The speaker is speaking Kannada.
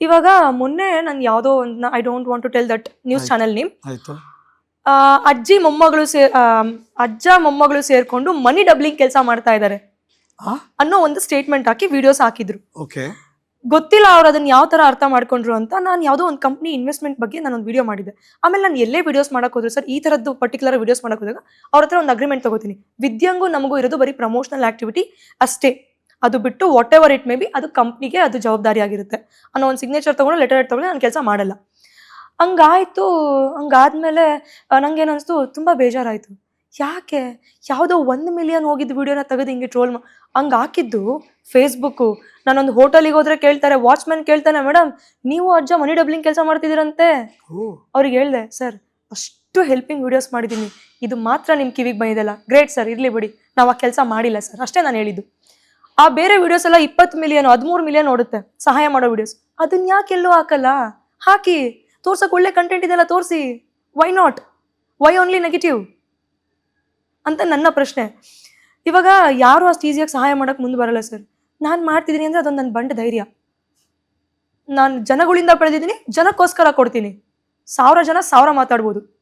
ಇವಾಗ ಮೊನ್ನೆ ನಾನು ಯಾವುದೋ ಒಂದು I don't want to tell that news channel name. ಆಯ್ತು. ಅಜ್ಜಿ ಮೊಮ್ಮಗಳು ಸೇ ಆ, ಅಜ್ಜ ಮೊಮ್ಮಗಳು ಸೇರ್ಕೊಂಡು ಮನಿ ಡಬ್ಲಿಂಗ್ ಕೆಲಸ ಮಾಡ್ತಾ ಇದ್ದಾರೆ ಆ? ಅನ್ನೋ ಒಂದು ಸ್ಟೇಟ್ಮೆಂಟ್ ಹಾಕಿ ವಿಡಿಯೋಸ್ ಹಾಕಿದ್ರು. ಓಕೆ ಗೊತ್ತಿಲ್ಲ ಅವ್ರು ಅದನ್ನ ಯಾವ ತರ ಅರ್ಥ ಮಾಡ್ಕೊಂಡ್ರು ಅಂತ ನಾನು ಯಾವುದೋ ಒಂದು ಕಂಪ್ನಿ ಇನ್ವೆಸ್ಟ್ಮೆಂಟ್ ಬಗ್ಗೆ ನಾನು ಒಂದು ವಿಡಿಯೋ ಮಾಡಿದ್ದೆ ಆಮೇಲೆ ನಾನು ಎಲ್ಲೇ ವಿಡಿಯೋಸ್ ಮಾಡಕ್ ಹೋದ್ರು ಸರ್ ಈ ತರದ್ದು ಪರ್ಟಿಕ್ಯುಲರ್ ವಿಡಿಯೋಸ್ ಮಾಡಕ್ ಹೋದಾಗ ಅವ್ರ ಹತ್ರ ಒಂದು ಅಗ್ರಿಮೆಂಟ್ ತಗೋತೀನಿ. ವಿದ್ಯಂಗೂ ನಮಗೂ ಇರೋದು ಬರೀ ಪ್ರಮೋಷನಲ್ ಆಕ್ಟಿವಿಟಿ ಅಷ್ಟೇ. ಅದು ಬಿಟ್ಟು whatever it may be ಅದು ಕಂಪ್ನಿಗೆ ಅದು ಜವಾಬ್ದಾರಿ ಆಗಿರುತ್ತೆ. ಅನ್ನೋ ಒಂದು ಸಿಗ್ನೇಚರ್ ತಗೊಂಡು ಲೆಟರ್ ತಗೊಂಡು ನಾನು ಕೆಲಸ ಮಾಡಲ್ಲ. ಹಂಗಾಯಿತು ಹಂಗಾದ್ಮೇಲೆ ನನಗೇನಿಸ್ತು ಅನಿಸ್ತು ತುಂಬ ಬೇಜಾರಾಯಿತು. ಯಾಕೆ? ಯಾವುದೋ ಒಂದು ಮಿಲಿಯನ್ ಹೋಗಿದ್ದ ವಿಡಿಯೋನ ತೆಗೆದು ಹಿಂಗೆ ಟ್ರೋಲ್ ಮಾ ಹಂಗೆ ಹಾಕಿದ್ದು ಫೇಸ್ಬುಕ್ಕು ನಾನೊಂದು ಹೋಟೆಲಿಗೆ ಹೋದ್ರೆ ಕೇಳ್ತಾರೆ ವಾಚ್ಮ್ಯಾನ್ ಕೇಳ್ತಾನೆ ಮೇಡಮ್ ನೀವು ಅಜ್ಜ ಮನಿ ಡಬ್ಲಿಂಗ್ ಕೆಲಸ ಮಾಡ್ತಿದ್ದೀರಂತೆ? ಅವ್ರಿಗೆ ಹೇಳ್ದೆ ಸರ್ ಅಷ್ಟು ಹೆಲ್ಪಿಂಗ್ ವಿಡಿಯೋಸ್ ಮಾಡಿದ್ದೀನಿ. ಇದು ಮಾತ್ರ ನಿಮ್ಮ ಕಿವಿಗೆ ಬಂದಿದೆಲ್ಲ ಗ್ರೇಟ್ ಸರ್ ಇರಲಿ ಬಿಡಿ. ನಾವು ಆ ಕೆಲಸ ಮಾಡಿಲ್ಲ ಸರ್ ಅಷ್ಟೇ ನಾನು ಹೇಳಿದ್ದು. ಆ ಬೇರೆ ವಿಡಿಯೋಸ್ ಎಲ್ಲ ಇಪ್ಪತ್ತು ಮಿಲಿಯನ್ ಹದಿಮೂರು ಮಿಲಿಯನ್ ನೋಡುತ್ತೆ ಸಹಾಯ ಮಾಡೋ ವಿಡಿಯೋಸ್ ಅದನ್ನ ಯಾಕೆ ಎಲ್ಲೂ ಹಾಕಲ್ಲ? ಹಾಕಿ ತೋರ್ಸಕ್ಕೆ ಒಳ್ಳೆ ಕಂಟೆಂಟ್ ಇದೆಲ್ಲ ತೋರಿಸಿ. Why not why only negative ಅಂತ ನನ್ನ ಪ್ರಶ್ನೆ. ಇವಾಗ ಯಾರು ಅಷ್ಟು ಈಸಿಯಾಗಿ ಸಹಾಯ ಮಾಡೋಕೆ ಮುಂದೆ ಬರಲ್ಲ ಸರ್ ನಾನು ಮಾಡ್ತಿದ್ದೀನಿ ಅಂದರೆ ಅದೊಂದು ನನ್ನ ಬಂಡ ಧೈರ್ಯ. ನಾನು ಜನಗಳಿಂದ ಪಡೆದಿದ್ದೀನಿ ಜನಕ್ಕೋಸ್ಕರ ಕೊಡ್ತೀನಿ. ಸಾವಿರ ಜನ ಸಾವಿರ ಮಾತಾಡ್ಬೋದು.